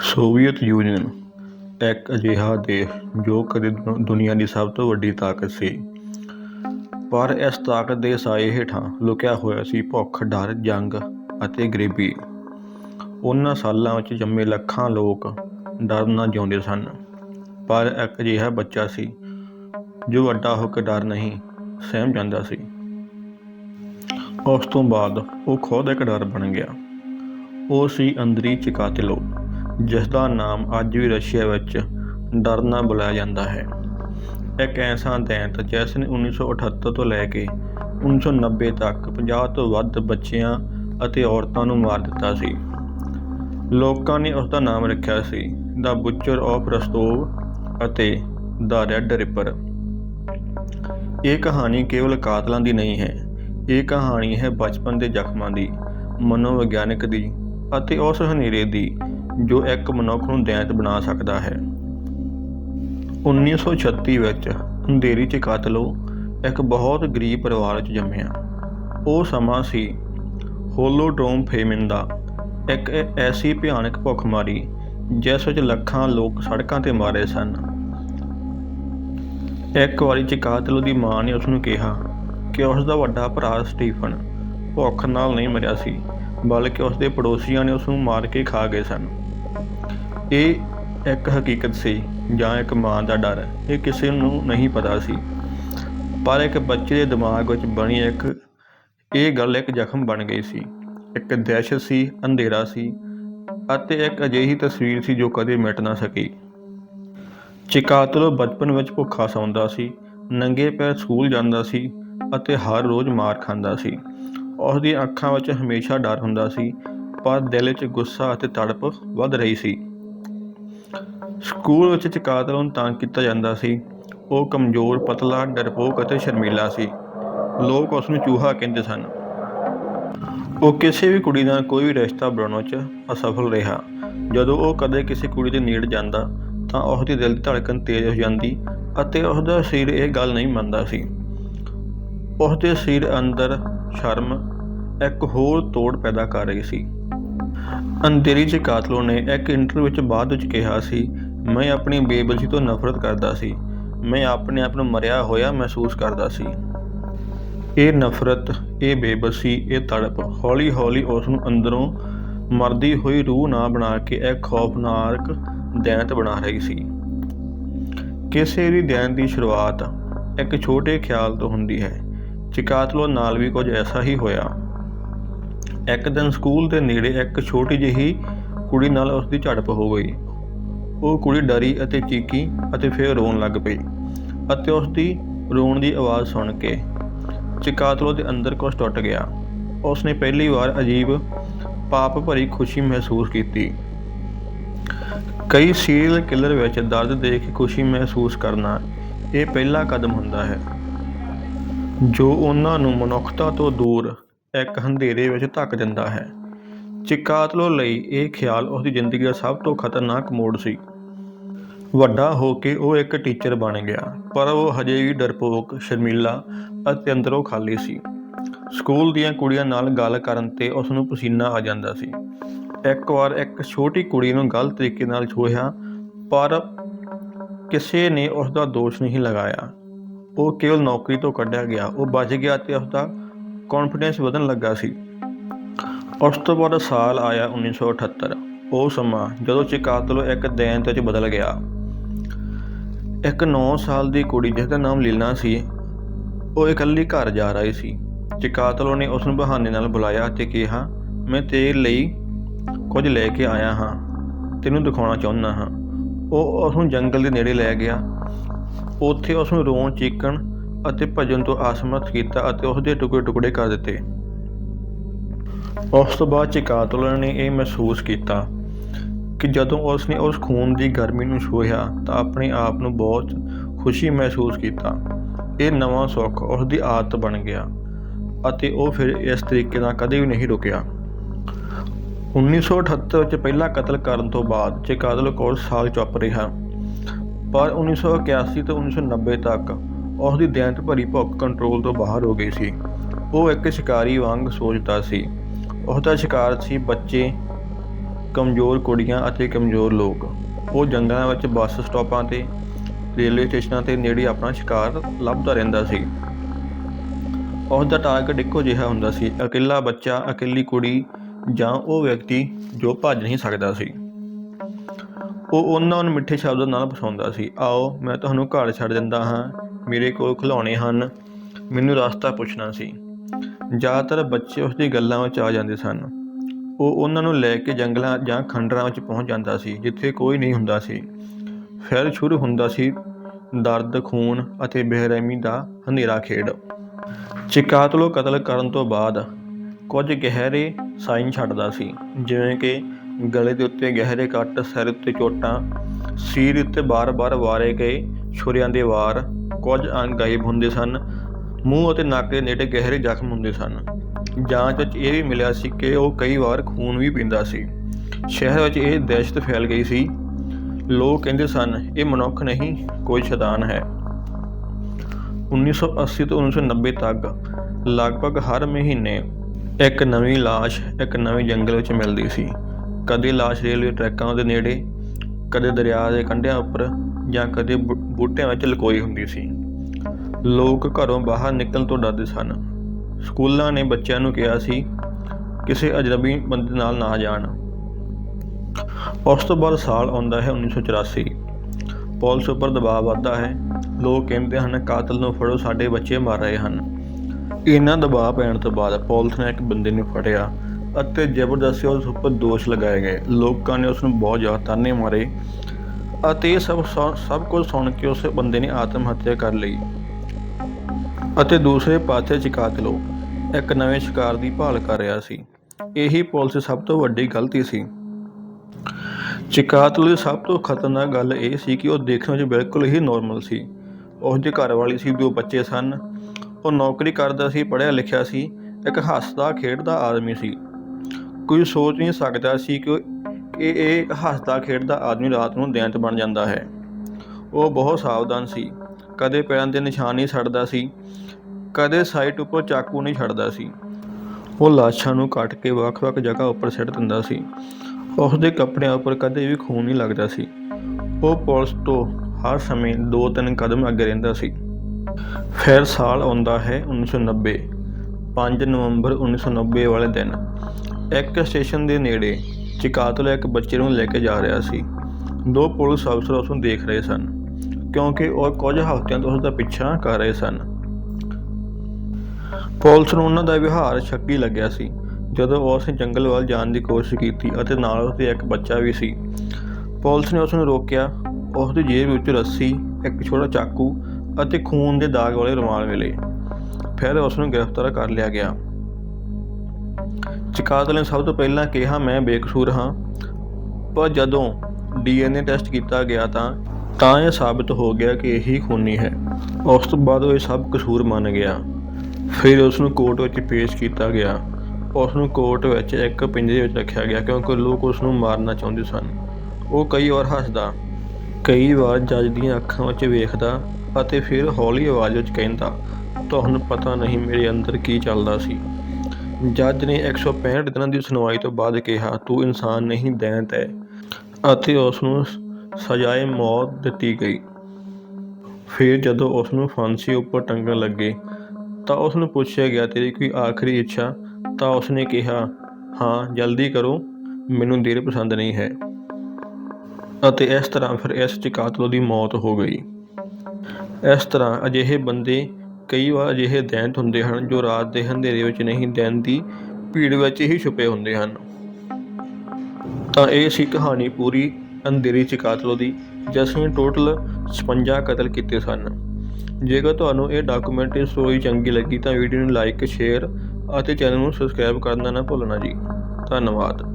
Soviet union, ਇੱਕ ਅਜਿਹਾ ਦੇਸ਼ ਜੋ ਕਦੇ ਦੁਨੀਆ ਦੀ ਸਭ ਤੋਂ ਵੱਡੀ ਤਾਕਤ ਸੀ। ਪਰ ਇਸ ਤਾਕਤ ਦੇ ਸਾਏ ਹੇਠਾਂ ਲੁਕਿਆ ਹੋਇਆ ਸੀ ਭੁੱਖ, ਡਰ, ਜੰਗ ਅਤੇ ਗਰੀਬੀ। ਉਹਨਾਂ ਸਾਲਾਂ ਵਿੱਚ ਜੰਮੇ ਲੱਖਾਂ ਲੋਕ ਡਰ ਨਾਲ ਜਿਉਂਦੇ ਸਨ। ਪਰ ਇੱਕ ਅਜਿਹਾ ਬੱਚਾ ਸੀ ਜੋ ਵੱਡਾ ਹੋ ਕੇ ਡਰ ਨਹੀਂ, ਸਹਿਮ ਜਾਂਦਾ ਸੀ। ਉਸ ਤੋਂ ਬਾਅਦ ਉਹ ਖੁਦ ਇੱਕ ਡਰ ਬਣ ਗਿਆ। ਉਹ ਸੀ ਅੰਦਰੀ ਚਿਕਾਤਿਲੋ ਜਿਸ ਦਾ ਨਾਮ ਅੱਜ ਵੀ ਰਸ਼ੀਆ ਵਿੱਚ ਡਰ ਨਾਲ ਬੁਲਾਇਆ ਜਾਂਦਾ ਹੈ। ਇੱਕ ਐਸਾ ਦੈਂਤ ਜਿਸ ਨੇ 1978 ਤੋਂ ਲੈ ਕੇ 1990 ਤੱਕ 50 ਤੋਂ ਵੱਧ ਬੱਚਿਆਂ ਅਤੇ ਔਰਤਾਂ ਨੂੰ ਮਾਰ ਦਿੱਤਾ ਸੀ। ਲੋਕਾਂ ਨੇ ਉਸ ਦਾ ਨਾਮ ਰੱਖਿਆ ਸੀ, ਦਾ ਬੁੱਚਰ ਆਫ ਰਸਤੋਵ ਅਤੇ ਦਾ ਰੈੱਡ ਰਿਪਰ ਇਹ ਕਹਾਣੀ ਕੇਵਲ ਕਾਤਲਾਂ ਦੀ ਨਹੀਂ ਹੈ, ਇਹ ਕਹਾਣੀ ਹੈ ਬਚਪਨ ਦੇ ਜ਼ਖਮਾਂ ਦੀ, ਮਨੋਵਿਗਿਆਨਕ ਦੀ ਅਤੇ ਉਸ ਹਨੇਰੇ ਦੀ ਜੋ ਇੱਕ ਮਨੁੱਖ ਨੂੰ ਦੈਂਤ ਬਣਾ ਸਕਦਾ ਹੈ। 1936 ਵਿੱਚ ਅੰਧੇਰੀ ਚ ਕਾਤਲੋ ਇੱਕ ਬਹੁਤ ਗਰੀਬ ਪਰਿਵਾਰ ਵਿੱਚ ਜੰਮਿਆ। ਉਹ ਸਮਾਂ ਸੀ ਹੋਲੋਡਰੋਮ ਫੇਮਿਨ ਦਾ ਇੱਕ ਐਸੀ ਭਿਆਨਕ ਭੁੱਖਮਾਰੀ ਜਿਸ ਵਿੱਚ ਲੱਖਾਂ ਲੋਕ ਸੜਕਾਂ ਤੇ ਮਾਰੇ ਸਨ। ਇੱਕ ਵਾਰੀ ਚਿਕਾਤਲੋ ਦੀ ਮਾਂ ਨੇ ਉਸ ਨੂੰ ਕਿਹਾ ਕਿ ਉਸ ਦਾ ਵੱਡਾ ਭਰਾ ਸਟੀਫਨ ਭੁੱਖ ਨਾਲ ਨਹੀਂ ਮਰਿਆ ਸੀ। ਬਲਕਿ ਉਸ ਦੇ ਪੜੋਸੀਆਂ ਨੇ ਉਸ ਨੂੰ ਮਾਰ ਕੇ ਖਾ ਗਏ ਸਨ। ਇਹ ਇੱਕ ਹਕੀਕਤ ਸੀ ਜਾਂ ਇੱਕ ਮਾਂ ਦਾ ਡਰ? ਇਹ ਕਿਸੇ ਨੂੰ ਨਹੀਂ ਪਤਾ ਸੀ। ਪਰ ਇੱਕ ਬੱਚੇ ਦੇ ਦਿਮਾਗ ਵਿੱਚ ਬਣੀ ਇੱਕ, ਇਹ ਗੱਲ ਇੱਕ ਜ਼ਖਮ ਬਣ ਗਈ ਸੀ। ਇੱਕ ਦਹਿਸ਼ਤ ਸੀ, ਅੰਧੇਰਾ ਸੀ ਅਤੇ ਇੱਕ ਅਜਿਹੀ ਤਸਵੀਰ ਸੀ ਜੋ ਕਦੇ ਮਿਟ ਨਾ ਸਕੀ। ਚਿਕਾਤਲੋ ਬਚਪਨ ਵਿੱਚ ਭੁੱਖਾ ਸੌਂਦਾ ਸੀ, ਨੰਗੇ ਪੈਰ ਸਕੂਲ ਜਾਂਦਾ ਸੀ ਅਤੇ ਹਰ ਰੋਜ਼ ਮਾਰ ਖਾਂਦਾ ਸੀ। ਉਸ ਦੀਆਂ ਅੱਖਾਂ ਵਿੱਚ ਹਮੇਸ਼ਾ ਡਰ ਹੁੰਦਾ ਸੀ, ਪਰ ਦਿਲ 'ਚ ਗੁੱਸਾ ਅਤੇ ਤੜਪ ਵੱਧ ਰਹੀ ਸੀ। ਸਕੂਲ ਵਿੱਚ ਚਿਕਾਤਲੋ ਨੂੰ ਤੰਗ ਕੀਤਾ ਜਾਂਦਾ ਸੀ। ਉਹ ਕਮਜ਼ੋਰ, ਪਤਲਾ, ਡਰਪੋਕ ਅਤੇ ਸ਼ਰਮੀਲਾ ਸੀ। ਲੋਕ ਉਸ ਨੂੰ ਚੂਹਾ ਕਹਿੰਦੇ ਸਨ। ਉਹ ਕਿਸੇ ਵੀ ਕੁੜੀ ਨਾਲ ਕੋਈ ਵੀ ਰਿਸ਼ਤਾ ਬਣਾਉਣ ਵਿੱਚ ਅਸਫਲ ਰਿਹਾ। ਜਦੋਂ ਉਹ ਕਦੇ ਕਿਸੇ ਕੁੜੀ ਦੇ ਨੇੜੇ ਜਾਂਦਾ, ਤਾਂ ਉਸ ਦੀ ਦਿਲ ਦੀ ਧੜਕਣ ਤੇਜ਼ ਹੋ ਜਾਂਦੀ ਅਤੇ ਉਸ ਦਾ ਸਰੀਰ ਇਹ ਗੱਲ ਨਹੀਂ ਮੰਨਦਾ ਸੀ। ਉਸ ਸਰੀਰ ਅੰਦਰ ਸ਼ਰਮ ਇੱਕ ਹੋਰ ਤੋੜ ਪੈਦਾ ਕਰ ਰਹੀ ਸੀ। ਅੰਧੇਰੀ ਚ ਕਾਤਲੋ ਨੇ ਇੱਕ ਇੰਟਰਵਿਊ ਵਿੱਚ ਬਾਅਦ ਵਿੱਚ ਕਿਹਾ ਸੀ, ਮੈਂ ਆਪਣੀ ਬੇਬਸੀ ਤੋਂ ਨਫ਼ਰਤ ਕਰਦਾ ਸੀ। ਮੈਂ ਆਪਣੇ ਆਪ ਨੂੰ ਮਰਿਆ ਹੋਇਆ ਮਹਿਸੂਸ ਕਰਦਾ ਸੀ। ਇਹ ਨਫ਼ਰਤ, ਇਹ ਬੇਬਸੀ, ਇਹ ਤੜਪ ਹੌਲੀ-ਹੌਲੀ ਉਸ ਨੂੰ ਅੰਦਰੋਂ ਮਰਦੀ ਹੋਈ ਰੂਹ ਨਾ ਬਣਾ ਕੇ ਇੱਕ ਖੌਫਨਾਕ ਦੈਂਤ ਬਣਾ ਰਹੀ ਸੀ। ਕਿਸੇ ਵੀ ਦੈਂਤ ਦੀ ਸ਼ੁਰੂਆਤ ਇੱਕ ਛੋਟੇ ਖਿਆਲ ਤੋਂ ਹੁੰਦੀ ਹੈ। ਚਿਕਾਤਲੋ ਨਾਲ ਵੀ ਕੁਝ ਐਸਾ ਹੀ ਹੋਇਆ। ਇੱਕ ਦਿਨ ਸਕੂਲ ਦੇ ਨੇੜੇ ਇੱਕ ਛੋਟੀ ਜਿਹੀ ਕੁੜੀ ਨਾਲ ਉਸ ਦੀ ਝੜਪ ਹੋ ਗਈ। ਉਹ ਕੁੜੀ ਡਰੀ ਅਤੇ ਚੀਕੀ ਅਤੇ ਫਿਰ ਰੋਣ ਲੱਗ ਪਈ ਅਤੇ ਉਸ ਦੀ ਰੋਣ ਦੀ ਆਵਾਜ਼ ਸੁਣ ਕੇ ਚਿਕਾਤਲੋ ਦੇ ਅੰਦਰ ਕੁਝ ਟੁੱਟ ਗਿਆ। ਉਸ ਨੇ ਪਹਿਲੀ ਵਾਰ ਅਜੀਬ ਪਾਪ ਭਰੀ ਖੁਸ਼ੀ ਮਹਿਸੂਸ ਕੀਤੀ। ਕਈ ਸੀਰੀਅਲ ਕਿਲਰ ਵਿੱਚ ਦਰਦ ਦੇਖ ਕੇ ਖੁਸ਼ੀ ਮਹਿਸੂਸ ਕਰਨਾ ਇਹ ਪਹਿਲਾ ਕਦਮ ਹੁੰਦਾ ਹੈ। ਜੋ ਉਹਨਾਂ ਨੂੰ ਮਨੁੱਖਤਾ ਤੋਂ ਦੂਰ, ਇੱਕ ਹਨੇਰੇ ਵਿੱਚ ਧੱਕ ਦਿੰਦਾ ਹੈ। ਚਿਕਾਤਲੋ ਲਈ ਇਹ ਖਿਆਲ ਉਸ ਦੀ ਜ਼ਿੰਦਗੀ ਦਾ ਸਭ ਤੋਂ ਖਤਰਨਾਕ ਮੋੜ ਸੀ। ਵੱਡਾ ਹੋ ਕੇ ਉਹ ਇੱਕ ਟੀਚਰ ਬਣ ਗਿਆ, ਪਰ ਉਹ ਹਜੇ ਵੀ ਡਰਪੋਕ, ਸ਼ਰਮੀਲਾ ਅਤੇ ਅੰਦਰੋਂ ਖਾਲੀ ਸੀ। ਸਕੂਲ ਦੀਆਂ ਕੁੜੀਆਂ ਨਾਲ ਗੱਲ ਕਰਨ ਤੇ ਉਸ ਨੂੰ ਪਸੀਨਾ ਆ ਜਾਂਦਾ ਸੀ। ਇੱਕ ਵਾਰ ਇੱਕ ਛੋਟੀ ਕੁੜੀ ਨੂੰ ਗਲਤ ਤਰੀਕੇ ਨਾਲ ਛੋਹਿਆ, ਪਰ ਕਿਸੇ ਨੇ ਉਸ ਦਾ ਦੋਸ਼ ਨਹੀਂ ਲਗਾਇਆ। ਉਹ ਕੇਵਲ ਨੌਕਰੀ ਤੋਂ ਕੱਢਿਆ ਗਿਆ। ਉਹ ਬਚ ਗਿਆ ਤੇ ਉਸ ਦਾ ਕੌਨਫੀਡੈਂਸ ਵਧਣ ਲੱਗਾ ਸੀ। ਉਸ ਤੋਂ ਬਾਅਦ ਸਾਲ ਆਇਆ 1978 ਉਹ ਸਮਾਂ ਜਦੋਂ ਚਿਕਾਤਲੋ ਇੱਕ ਦੈਂਤ ਵਿੱਚ ਬਦਲ ਗਿਆ। ਇੱਕ 9 ਸਾਲ ਦੀ ਕੁੜੀ ਜਿਸ ਦਾ ਨਾਮ ਲੀਨਾ ਸੀ, ਉਹ ਇਕੱਲੀ ਘਰ ਜਾ ਰਹੀ ਸੀ। ਚਿਕਾਤਲੋ ਨੇ ਉਸ ਨੂੰ ਬਹਾਨੇ ਨਾਲ ਬੁਲਾਇਆ ਤੇ ਕਿਹਾ, ਮੈਂ ਤੇਰੇ ਲਈ ਕੁਝ ਲੈ ਕੇ ਆਇਆ ਹਾਂ। ਤੈਨੂੰ ਦਿਖਾਉਣਾ ਚਾਹੁੰਦਾ ਹਾਂ। ਉਹ ਉਸ ਨੂੰ ਜੰਗਲ ਦੇ ਨੇੜੇ ਲੈ ਗਿਆ। ਉੱਥੇ ਉਸ ਨੂੰ ਰੋਣ, ਚੀਕਣ ਅਤੇ ਭਜਨ ਤੋਂ ਆਸਮਰਥ ਕੀਤਾ ਅਤੇ ਉਸ ਦੇ ਟੁਕੜੇ ਟੁਕੜੇ ਕਰ ਦਿੱਤੇ। ਉਸ ਤੋਂ ਬਾਅਦ ਚਿਕਾਤੁਲਾ ਨੇ ਇਹ ਮਹਿਸੂਸ ਕੀਤਾ ਕਿ ਜਦੋਂ ਉਸ ਨੇ ਉਸ ਖੂਨ ਦੀ ਗਰਮੀ ਨੂੰ ਛੂਹਿਆ ਤਾਂ ਆਪਣੇ ਆਪ ਨੂੰ ਬਹੁਤ ਖੁਸ਼ੀ ਮਹਿਸੂਸ ਕੀਤਾ। ਇਹ ਨਵਾਂ ਸੁੱਖ ਉਸ ਦੀ ਆਦਤ ਬਣ ਗਿਆ ਅਤੇ ਉਹ ਫਿਰ ਇਸ ਤਰੀਕੇ ਨਾਲ ਕਦੇ ਵੀ ਨਹੀਂ ਰੁਕਿਆ। 1978 ਵਿੱਚ ਪਹਿਲਾ ਕਤਲ ਕਰਨ ਤੋਂ ਬਾਅਦ ਚਿਕਾਤਲ ਕੋਲ ਸਾਲ ਚੁੱਪ ਰਿਹਾ। ਪਰ 1981 ਤੋਂ 1990 ਤੱਕ ਉਸ ਦੀ ਦੈਂਤ ਭਰੀ ਭੁੱਖ ਕੰਟਰੋਲ ਤੋਂ ਬਾਹਰ ਹੋ ਗਈ ਸੀ। ਉਹ ਇੱਕ ਸ਼ਿਕਾਰੀ ਵਾਂਗ ਸੋਚਦਾ ਸੀ। ਉਸ ਦਾ ਸ਼ਿਕਾਰ ਸੀ ਬੱਚੇ, ਕਮਜ਼ੋਰ ਕੁੜੀਆਂ ਅਤੇ ਕਮਜ਼ੋਰ ਲੋਕ। ਉਹ ਜੰਗਲਾਂ ਵਿੱਚ ਬੱਸ ਸਟਾਪਾਂ ਤੇ, ਰੇਲਵੇ ਸਟੇਸ਼ਨਾਂ ਤੇ ਨੇੜੇ ਆਪਣਾ ਸ਼ਿਕਾਰ ਲੱਭਦਾ ਰਹਿੰਦਾ ਸੀ। ਉਸ ਦਾ ਟਾਰਗੇਟ ਇੱਕੋ ਜਿਹਾ ਹੁੰਦਾ ਸੀ ਇਕੱਲਾ ਬੱਚਾ ਇਕੱਲੀ ਕੁੜੀ ਜਾਂ ਉਹ ਵਿਅਕਤੀ ਜੋ ਭੱਜ ਨਹੀਂ ਸਕਦਾ ਸੀ। ਉਹ ਉਹਨਾਂ ਨੂੰ ਮਿੱਠੇ ਸ਼ਬਦਾਂ ਨਾਲ ਪਸਾਉਂਦਾ ਸੀ, ਆਓ, ਮੈਂ ਤੁਹਾਨੂੰ ਘਰ ਛੱਡ ਦਿੰਦਾ ਹਾਂ, ਮੇਰੇ ਕੋਲ ਖਿਡੌਣੇ ਹਨ। ਮੈਨੂੰ ਰਸਤਾ ਪੁੱਛਣਾ ਸੀ। ਜ਼ਿਆਦਾਤਰ ਬੱਚੇ ਉਸ ਦੀ ਗੱਲਾਂ ਵਿੱਚ ਆ ਜਾਂਦੇ ਸਨ। ਉਹ ਉਹਨਾਂ ਨੂੰ ਲੈ ਕੇ ਜੰਗਲਾਂ ਜਾਂ ਖੰਡਰਾਂ ਵਿੱਚ ਪਹੁੰਚ ਜਾਂਦਾ ਸੀ, ਜਿੱਥੇ ਕੋਈ ਨਹੀਂ ਹੁੰਦਾ ਸੀ। ਫਿਰ ਸ਼ੁਰੂ ਹੁੰਦਾ ਸੀ ਦਰਦ, ਖੂਨ ਅਤੇ ਬੇਰਹਿਮੀ ਦਾ ਹਨੇਰਾ ਖੇਡ। ਚਿਕਾਤਲੋ ਕਤਲ ਕਰਨ ਤੋਂ ਬਾਅਦ ਕੁਝ ਗਹਿਰੇ ਸਾਈਨ ਛੱਡਦਾ ਸੀ, ਜਿਵੇਂ ਕਿ ਗਲੇ ਦੇ ਉੱਤੇ ਗਹਿਰੇ ਕੱਟ, ਸਿਰ ਉੱਤੇ ਚੋਟਾਂ, ਸਿਰ ਉੱਤੇ ਬਾਰ-ਬਾਰ ਵਾਰੇ ਗਏ, ਛੁਰਿਆਂ ਦੇ ਵਾਰ, ਕੁਝ ਅੰਗ ਗਾਇਬ ਹੁੰਦੇ ਸਨ, ਮੂੰਹ ਅਤੇ ਨੱਕ ਦੇ ਨੇੜੇ ਗਹਿਰੇ ਜ਼ਖਮ ਹੁੰਦੇ ਸਨ। ਜਾਂਚ ਵਿੱਚ ਇਹ ਵੀ ਮਿਲਿਆ ਸੀ ਕਿ ਉਹ ਕਈ ਵਾਰ ਖੂਨ ਵੀ ਪੀਂਦਾ ਸੀ। ਸ਼ਹਿਰ ਵਿੱਚ ਇਹ ਦਹਿਸ਼ਤ ਫੈਲ ਗਈ ਸੀ। ਲੋਕ ਕਹਿੰਦੇ ਸਨ, ਇਹ ਮਨੁੱਖ ਨਹੀਂ, ਕੋਈ ਸ਼ੈਤਾਨ ਹੈ। 1980 ਤੋਂ 1990 ਤੱਕ ਲਗਭਗ ਹਰ ਮਹੀਨੇ ਇੱਕ ਨਵੀਂ ਲਾਸ਼, ਇੱਕ ਨਵੇਂ ਜੰਗਲ ਵਿੱਚ ਮਿਲਦੀ ਸੀ। ਕਦੇ ਲਾਸ਼ ਰੇਲਵੇ ਟਰੈਕਾਂ ਦੇ ਨੇੜੇ, ਕਦੇ ਦਰਿਆ ਦੇ ਕੰਢਿਆਂ ਉੱਪਰ ਜਾਂ ਕਦੇ ਬੂ- ਬੂਟਿਆਂ ਵਿੱਚ ਲੁਕੋਈ ਹੁੰਦੀ ਸੀ। ਲੋਕ ਘਰੋਂ ਬਾਹਰ ਨਿਕਲਣ ਤੋਂ ਡਰਦੇ ਸਨ। ਸਕੂਲਾਂ ਨੇ ਬੱਚਿਆਂ ਨੂੰ ਕਿਹਾ ਸੀ, ਕਿਸੇ ਅਜਨਬੀ ਬੰਦੇ ਨਾਲ ਨਾ ਜਾਣ। ਉਸ ਤੋਂ ਬਾਅਦ ਸਾਲ ਆਉਂਦਾ ਹੈ 1984 ਪੁਲਿਸ ਉੱਪਰ ਦਬਾਅ ਵੱਧਦਾ ਹੈ। ਲੋਕ ਕਹਿੰਦੇ ਹਨ, ਕਾਤਲ ਨੂੰ ਫੜੋ, ਸਾਡੇ ਬੱਚੇ ਮਰ ਰਹੇ ਹਨ। ਇਹਨਾਂ ਦਬਾਅ ਪੈਣ ਤੋਂ ਬਾਅਦ ਪੁਲਿਸ ਨੇ ਇੱਕ ਬੰਦੇ ਨੂੰ ਫੜਿਆ। ਅਤੇ ਜ਼ਬਰਦਸਤੀ ਉਸ ਉੱਪਰ ਦੋਸ਼ ਲਗਾਏ ਗਏ। ਲੋਕਾਂ ਨੇ ਉਸ ਨੂੰ ਬਹੁਤ ਜ਼ਿਆਦਾ ਤਾਨੇ ਮਾਰੇ ਅਤੇ ਇਹ ਸਭ ਸੁਣ- ਸਭ ਕੁਝ ਸੁਣ ਕੇ ਉਸ ਬੰਦੇ ਨੇ ਆਤਮ ਹੱਤਿਆ ਕਰ ਲਈ ਅਤੇ ਦੂਸਰੇ ਪਾਸੇ ਚਿਕਾਤਲੋ ਇੱਕ ਨਵੇਂ ਸ਼ਿਕਾਰ ਦੀ ਭਾਲ ਕਰ ਰਿਹਾ ਸੀ। ਇਹੀ ਪੁਲਿਸ ਸਭ ਤੋਂ ਵੱਡੀ ਗਲਤੀ ਸੀ। ਚਿਕਾਤਲੋ ਦੀ ਸਭ ਤੋਂ ਖਤਰਨਾਕ ਗੱਲ ਇਹ ਸੀ ਕਿ ਉਹ ਦੇਖਣ ਵਿੱਚ ਬਿਲਕੁਲ ਹੀ ਨਾਰਮਲ ਸੀ। ਉਸ ਦੇ ਘਰ ਵਾਲੀ ਸੀ, ਦੋ ਬੱਚੇ ਸਨ। ਉਹ ਨੌਕਰੀ ਕਰਦਾ ਸੀ, ਪੜ੍ਹਿਆ ਲਿਖਿਆ ਸੀ। ਇੱਕ ਹੱਸਦਾ, ਖੇਡਦਾ ਆਦਮੀ ਸੀ। ਕੋਈ ਸੋਚ ਨਹੀਂ ਸਕਦਾ ਸੀ ਕਿ ਇਹ ਇਹ ਇੱਕ ਹੱਸਦਾ ਖੇਡਦਾ ਆਦਮੀ ਰਾਤ ਨੂੰ ਦੈਂਤ ਬਣ ਜਾਂਦਾ ਹੈ। ਉਹ ਬਹੁਤ ਸਾਵਧਾਨ ਸੀ। ਕਦੇ ਪੈਰਾਂ ਦੇ ਨਿਸ਼ਾਨ ਨਹੀਂ ਛੱਡਦਾ ਸੀ। ਕਦੇ ਸਾਈਟ ਉੱਪਰ ਚਾਕੂ ਨਹੀਂ ਛੱਡਦਾ ਸੀ। ਉਹ ਲਾਸ਼ਾਂ ਨੂੰ ਕੱਟ ਕੇ ਵੱਖ-ਵੱਖ ਜਗ੍ਹਾ ਉੱਪਰ ਸਿੱਟ ਦਿੰਦਾ ਸੀ। ਉਸ ਦੇ ਕੱਪੜਿਆਂ ਉੱਪਰ ਕਦੇ ਵੀ ਖੂਨ ਨਹੀਂ ਲੱਗਦਾ ਸੀ। ਉਹ ਪੁਲਿਸ ਤੋਂ ਹਰ ਸਮੇਂ ਦੋ ਤਿੰਨ ਕਦਮ ਅੱਗੇ ਰਹਿੰਦਾ ਸੀ। ਫਿਰ ਸਾਲ ਆਉਂਦਾ ਹੈ 1990 5 ਨਵੰਬਰ 1990 ਵਾਲੇ ਦਿਨ। ਇੱਕ ਸਟੇਸ਼ਨ ਦੇ ਨੇੜੇ ਚਿਕਾਤਲ ਇੱਕ ਬੱਚੇ ਨੂੰ ਲੈ ਕੇ ਜਾ ਰਿਹਾ ਸੀ। ਦੋ ਪੁਲਿਸ ਅਫਸਰ ਉਸ ਨੂੰ ਦੇਖ ਰਹੇ ਸਨ, ਕਿਉਂਕਿ ਉਹ ਕੁਝ ਹਫ਼ਤਿਆਂ ਤੋਂ ਉਸ ਦਾ ਪਿੱਛਾ ਕਰ ਰਹੇ ਸਨ। ਪੁਲਿਸ ਨੂੰ ਉਹਨਾਂ ਦਾ ਵਿਹਾਰ ਸ਼ੱਕੀ ਲੱਗਿਆ ਸੀ, ਜਦੋਂ ਉਸ ਨੇ ਜੰਗਲ ਵੱਲ ਜਾਣ ਦੀ ਕੋਸ਼ਿਸ਼ ਕੀਤੀ ਅਤੇ ਨਾਲ ਉਸ ਦੇ ਇੱਕ ਬੱਚਾ ਵੀ ਸੀ। ਪੁਲਿਸ ਨੇ ਉਸ ਨੂੰ ਰੋਕਿਆ ਉਸ ਦੀ ਜੇਬ ਵਿੱਚ ਰੱਸੀ, ਇੱਕ ਛੋਟਾ ਚਾਕੂ ਅਤੇ ਖੂਨ ਦੇ ਦਾਗ ਵਾਲੇ ਰੁਮਾਲ ਮਿਲੇ। ਫਿਰ ਉਸ ਨੂੰ ਗ੍ਰਿਫਤਾਰ ਕਰ ਲਿਆ ਗਿਆ। ਚਿਕਾਤਲ ਨੇ ਸਭ ਤੋਂ ਪਹਿਲਾਂ ਕਿਹਾ, ਮੈਂ ਬੇਕਸੂਰ ਹਾਂ। ਪਰ ਜਦੋਂ ਡੀਐਨਏ ਟੈਸਟ ਕੀਤਾ ਗਿਆ ਤਾਂ ਤਾਂ ਇਹ ਸਾਬਤ ਹੋ ਗਿਆ ਕਿ ਇਹੀ ਖੂਨੀ ਹੈ। ਉਸ ਤੋਂ ਬਾਅਦ ਉਹ ਇਹ ਸਭ ਕਸੂਰ ਮੰਨ ਗਿਆ। ਫਿਰ ਉਸ ਨੂੰ ਕੋਰਟ ਵਿੱਚ ਪੇਸ਼ ਕੀਤਾ ਗਿਆ। ਉਸ ਨੂੰ ਕੋਰਟ ਵਿੱਚ ਇੱਕ ਪਿੰਜਰੇ ਵਿੱਚ ਰੱਖਿਆ ਗਿਆ, ਕਿਉਂਕਿ ਲੋਕ ਉਸ ਨੂੰ ਮਾਰਨਾ ਚਾਹੁੰਦੇ ਸਨ। ਉਹ ਕਈ ਵਾਰ ਹੱਸਦਾ, ਕਈ ਵਾਰ ਜੱਜ ਦੀਆਂ ਅੱਖਾਂ ਵਿੱਚ ਵੇਖਦਾ ਅਤੇ ਫਿਰ ਹੌਲੀ ਆਵਾਜ਼ ਵਿੱਚ ਕਹਿੰਦਾ, ਤੁਹਾਨੂੰ ਪਤਾ ਨਹੀਂ ਮੇਰੇ ਅੰਦਰ ਕੀ ਚੱਲਦਾ ਸੀ। ਜੱਜ ਨੇ 165 ਦਿਨਾਂ ਦੀ ਸੁਣਵਾਈ ਤੋਂ ਬਾਅਦ ਕਿਹਾ, ਤੂੰ ਇਨਸਾਨ ਨਹੀਂ, ਦੈਂਤ ਹੈ। ਅਤੇ ਉਸ ਨੂੰ ਸਜ਼ਾਏ ਮੌਤ ਦਿੱਤੀ ਗਈ। ਫਿਰ ਜਦੋਂ ਉਸ ਨੂੰ ਫਾਂਸੀ ਉੱਪਰ ਟੰਗਣ ਲੱਗੇ, ਤਾਂ ਉਸ ਨੂੰ ਪੁੱਛਿਆ ਗਿਆ, ਤੇਰੀ ਕੋਈ ਆਖਰੀ ਇੱਛਾ? ਤਾਂ ਉਸ ਨੇ ਕਿਹਾ, ਹਾਂ, ਜਲਦੀ ਕਰੋ, ਮੈਨੂੰ ਦੇਰ ਪਸੰਦ ਨਹੀਂ ਹੈ। ਅਤੇ ਇਸ ਤਰ੍ਹਾਂ ਫਿਰ ਇਸ ਚ ਕਾਤਲ ਦੀ ਮੌਤ ਹੋ ਗਈ। ਇਸ ਤਰ੍ਹਾਂ ਅਜਿਹੇ ਬੰਦੇ ਕਈ ਵਾਰ ਅਜਿਹੇ ਦੈਂਤ ਹੁੰਦੇ ਹਨ ਜੋ ਰਾਤ ਦੇ ਹਨੇਰੇ ਵਿੱਚ ਨਹੀਂ ਦੈਂਤ ਦੀ ਭੀੜ ਵਿੱਚ ਹੀ ਛੁਪੇ ਹੁੰਦੇ ਹਨ। ਤਾਂ ਇਹ ਸੀ ਕਹਾਣੀ ਪੂਰੀ ਅੰਧੇਰੀ ਚ ਕਾਤਲੋ ਦੀ, ਜਿਸ ਨੇ ਟੋਟਲ 56 ਕਤਲ ਕੀਤੇ ਸਨ। ਜੇਕਰ ਤੁਹਾਨੂੰ ਇਹ ਡਾਕੂਮੈਂਟਰੀ ਸਟੋਰੀ ਚੰਗੀ ਲੱਗੀ ਤਾਂ ਵੀਡੀਓ ਨੂੰ ਲਾਈਕ ਸ਼ੇਅਰ ਅਤੇ ਚੈਨਲ ਨੂੰ ਸਬਸਕ੍ਰਾਈਬ ਕਰਨਾ ਨਾ ਭੁੱਲਣਾ ਜੀ। ਧੰਨਵਾਦ।